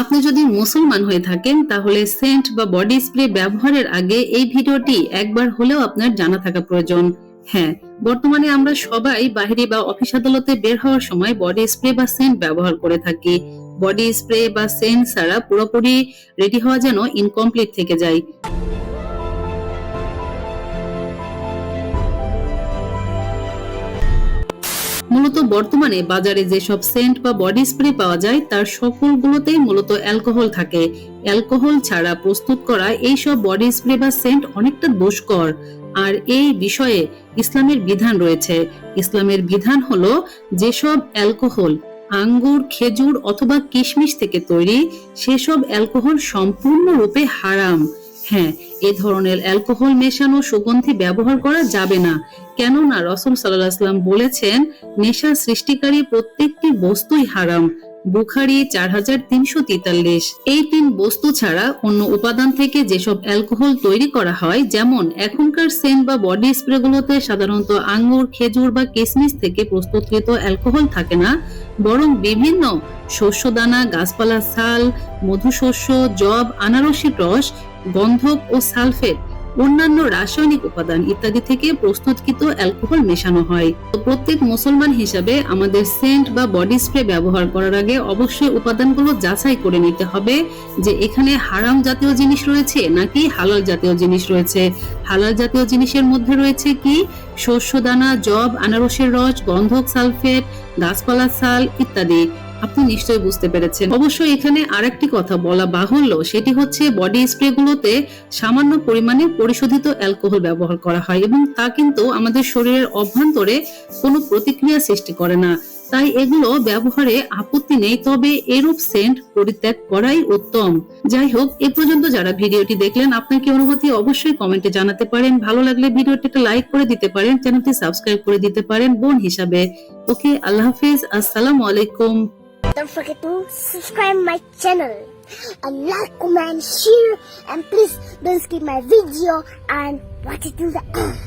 আপনি যদি মুসলমান হয়ে থাকেন, তাহলে সেন্ট বা বডি স্প্রে ব্যবহারের আগে এই ভিডিওটি একবার হলেও আপনার জানা থাকা প্রয়োজন। হ্যাঁ বর্তমানে আমরা সবাই বাহিরে বা অফিস আদালতে বের হওয়ার সময় বডি স্প্রে বা সেন্ট ব্যবহার করে থাকি। বডি স্প্রে বা সেন্ট ছাড়া পুরোপুরি রেডি হওয়া যেন ইনকমপ্লিট থেকে যায়। মূলত বর্তমানে বাজারে যেসব সেন্ট বা বডি স্প্রে পাওয়া যায়, তার সকলগুলোতেই মূলত অ্যালকোহল থাকে। অ্যালকোহল ছাড়া প্রস্তুত করা এই সব বডি স্প্রে বা সেন্ট অনেকটা দুষ্কর। আর এই বিষয়ে ইসলামের বিধান রয়েছে। ইসলামের বিধান হলো যেসব অ্যালকোহল আঙ্গুর, খেজুর অথবা কিশমিশ থেকে তৈরি, সেসব অ্যালকোহল সম্পূর্ণরূপে হারাম। হ্যাঁ এ ধরনের অ্যালকোহল মেশানো সুগন্ধি ব্যবহার করা যাবে না। কেননা রসুল সাল্লাম বলেছেন নেশা সৃষ্টিকারী প্রত্যেকটি বস্তুই হারাম। বুখারি চার হাজার তিনশো তেতাল্লিশ। এই তিন বস্তু ছাড়া অন্য উপাদান থেকে যেসব অ্যালকোহল তৈরি করা হয়, যেমন এখনকার সেন্ট বা বডি স্প্রে গুলোতে সাধারণত আঙ্গুর খেজুর বা কিসমিস থেকে প্রস্তুতকৃত অ্যালকোহল থাকে না, বরং বিভিন্ন শস্যদানা, গাছপালা ছাল মধুশস্য জব আনারসের রস, গন্ধক ও সালফেট অন্যান্য রাসায়নিক উপাদান ইত্যাদি থেকে প্রস্তুতকৃত অ্যালকোহল মেশানো হয়। তো প্রত্যেক মুসলমান হিসাবে আমাদের সেন্ট বা বডি স্প্রে ব্যবহার করার আগে অবশ্যই উপাদানগুলো যাচাই করে নিতে হবে যে এখানে হারাম জাতীয় জিনিস রয়েছে নাকি হালাল জাতীয় জিনিস রয়েছে। হালাল জাতীয় জিনিসের মধ্যে রয়েছে কি? শস্যদানা জব আনারসের রস, গন্ধক সালফেট, গাছপালা, সাল ইত্যাদি। আপনি নিশ্চয়ই বুঝতে পেরেছেন। অবশ্যই এখানে আরেকটি কথা বলা বাহুল্য, সেটি হচ্ছে বডি স্প্রে গুলোতে সামান্য পরিমাণে পরিশোধিত অ্যালকোহল ব্যবহার করা হয় এবং তা কিন্তু আমাদের শরীরের অভ্যন্তরে কোনো প্রতিক্রিয়া সৃষ্টি করে না। তাই এগুলো ব্যবহারে আপত্তি নেই, তবে এরূপ সেন্ট পরিত্যাগ করাই উত্তম। যাই হোক, এ পর্যন্ত যারা ভিডিওটি দেখলেন, আপনার কি অনুভূতি অবশ্যই কমেন্টে জানাতে পারেন। ভালো লাগলে ভিডিওটি একটা লাইক করে দিতে পারেন, চ্যানেলটি সাবস্ক্রাইব করে দিতে পারেন বোন হিসাবে। ওকে, আল্লাহ হাফিজ, আসসালামু আলাইকুম। Don't forget to subscribe my channel and like, comment, share and please don't skip my video and watch it till the end.